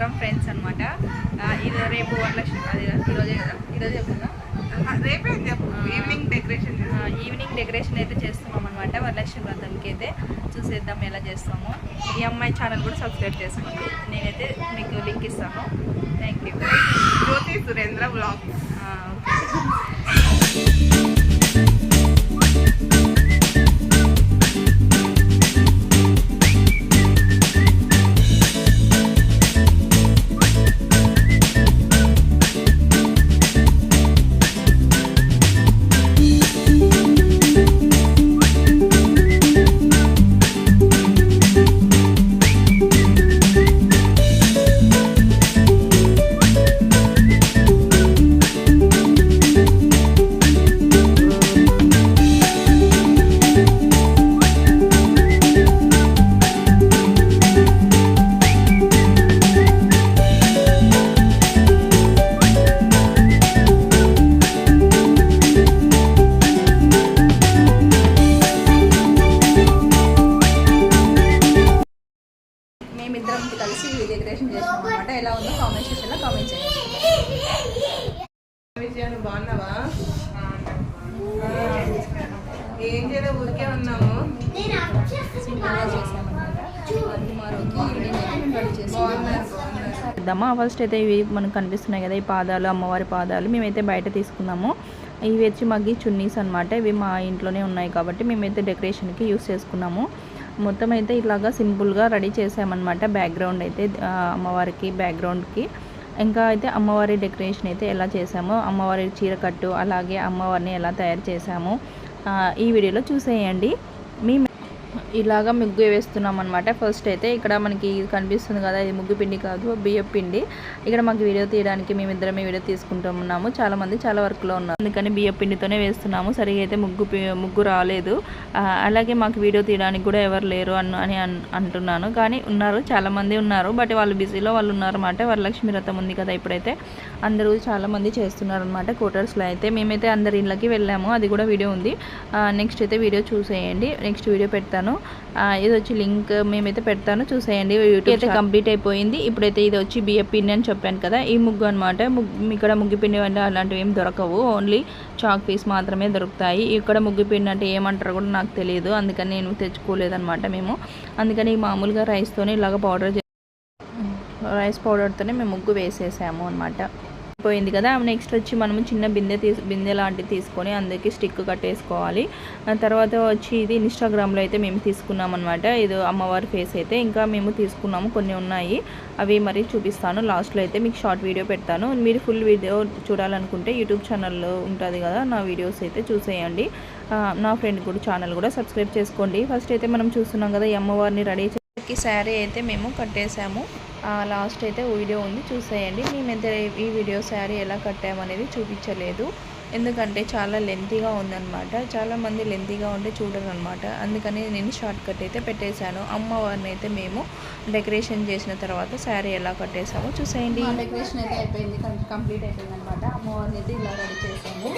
మేమిద్దరం ఫ్రెండ్స్ అనమాట ఇది రేపు వరలక్ష్మి అది ఈరోజే కదా ఈరోజే రేపే ఈవినింగ్ డెకరేషన్ ఈవినింగ్ డెకరేషన్ అయితే చేస్తున్నాం అనమాట వరలక్ష్మి వ్రతంకి అయితే చూసేద్దాం ఎలా చేస్తాము. ఈ అమ్మాయి ఛానల్ కూడా సబ్స్క్రైబ్ చేసుకోండి. నేనైతే మీకు లింక్ ఇస్తాను. Thank you Jyothi Surendra blog మేమిద్దరం అనమాట ఎలా ఉందో కామెంట్ సెక్షన్లో కామెంట్ చేయండి. బాగున్నావా? ఏం చేయలేదు ఊరికే ఉన్నాము. చేద్దామా ఫస్ట్ అయితే ఇవి మనకు కనిపిస్తున్నాయి కదా ఈ పాదాలు అమ్మవారి పాదాలు. మేమైతే బయట తీసుకున్నాము. ఇవి వచ్చి మగ్గి చున్నీస్ అనమాట ఇవి మా ఇంట్లోనే ఉన్నాయి కాబట్టి మేమైతే డెకరేషన్కి యూస్ చేసుకున్నాము. మొత్తం అయితే ఇలాగా సింపుల్గా రెడీ చేసామన్నమాట బ్యాక్గ్రౌండ్ అయితే అమ్మవారికి బ్యాక్గ్రౌండ్కి. ఇంకా అయితే అమ్మవారి డెకరేషన్ అయితే ఎలా చేసామో అమ్మవారి చీరకట్టు అలాగే అమ్మవారిని ఎలా తయారు చేసామో ఈ వీడియోలో చూసేయండి. మీ ఇలాగా ముగ్గు వేస్తున్నాం అనమాట ఫస్ట్ అయితే ఇక్కడ మనకి ఇది కనిపిస్తుంది కదా ఇది ముగ్గు పిండి కాదు బియ్యం పిండి. ఇక్కడ మాకు వీడియో తీయడానికి మేమిద్దరమే వీడియో తీసుకుంటున్నాము. చాలా మంది చాలా వర్క్లో ఉన్నారు. అందుకని బియ్యం పిండితోనే వేస్తున్నాము. సరిగా అయితే ముగ్గు ముగ్గు రాలేదు. అలాగే మాకు వీడియో తీయడానికి కూడా ఎవరు లేరు అన్ అని అంటున్నాను. కానీ ఉన్నారు చాలా మంది ఉన్నారు. బట్ వాళ్ళు బిజీలో వాళ్ళు ఉన్నారన్నమాట. వరలక్ష్మి వ్రతం ఉంది కదా ఇప్పుడైతే. అందరూ చాలా మంది చేస్తున్నారు అనమాట క్వార్టర్స్లో అయితే. మేమైతే అందరి ఇళ్ళకి వెళ్ళాము. అది కూడా వీడియో ఉంది. నెక్స్ట్ అయితే వీడియో చూసేయండి. నెక్స్ట్ వీడియో పెడతాను. ఇది వచ్చి లింక్ మేమైతే పెడతాను చూసేయండి. యూట్యూబ్ అయితే కంప్లీట్ అయిపోయింది. ఇప్పుడైతే ఇది వచ్చి బియ్య పిండి అని చెప్పాను కదా ఈ ముగ్గు అనమాట ముగ్గు ఇక్కడ ముగ్గు పిండి అంటే అలాంటివి ఏం దొరకవు. ఓన్లీ చాక్ పీస్ మాత్రమే దొరుకుతాయి. ఇక్కడ ముగ్గు పిండి అంటే ఏమంటారో కూడా నాకు తెలియదు. అందుకని నేను తెచ్చుకోలేదన్నమాట మేము. అందుకని మామూలుగా రైస్తోనే ఇలాగ పౌడర్ రైస్ పౌడర్తోనే మేము ముగ్గు వేసేసాము అనమాట పోయింది కదా నెక్స్ట్ వచ్చి మనము చిన్న బిందె తీసు బిందె లాంటిది తీసుకొని అందుకే స్టిక్ కట్టేసుకోవాలి. తర్వాత వచ్చి ఇది ఇన్స్టాగ్రామ్లో అయితే మేము తీసుకున్నాం అనమాట ఇది అమ్మవారి ఫేస్ అయితే ఇంకా మేము తీసుకున్నాము కొన్ని ఉన్నాయి. అవి మరి చూపిస్తాను. లాస్ట్లో అయితే మీకు షార్ట్ వీడియో పెడతాను. మీరు ఫుల్ వీడియో చూడాలనుకుంటే యూట్యూబ్ ఛానల్లో ఉంటుంది కదా నా వీడియోస్ అయితే చూసేయండి. నా ఫ్రెండ్ కూడా ఛానల్ కూడా సబ్స్క్రైబ్ చేసుకోండి. ఫస్ట్ అయితే మనం చూస్తున్నాం కదా ఈ అమ్మవారిని రెడీ కి శారీ అయితే మేము కట్టేసాము ఆ, లాస్ట్ అయితే వీడియో ఉంది చూసేయండి. మేమైతే ఈ వీడియో శారీ ఎలా కట్టామనేది చూపించలేదు. ఎందుకంటే చాలా లెంతీగా ఉందన్నమాట. చాలా మంది లెంతీగా ఉంటే చూడరు అనమాట అందుకని నేను షార్ట్ కట్ అయితే పెట్టేశాను. అమ్మవారిని అయితే మేము డెకరేషన్ చేసిన తర్వాత శారీ ఎలా కట్టేసామో చూసేయండి. డెకరేషన్ అయితే అయిపోయింది. కంప్లీట్ అయిపోయింది అనమాట అమ్మవారిని అయితే ఇలా రెడీ చేసాము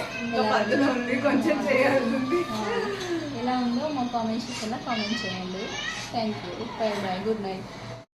కొంచెం ఎలా ఉందో మా కామెంట్ సెక్షన్లో కామెంట్ చేయండి. Thank you. Bye bye. Good night.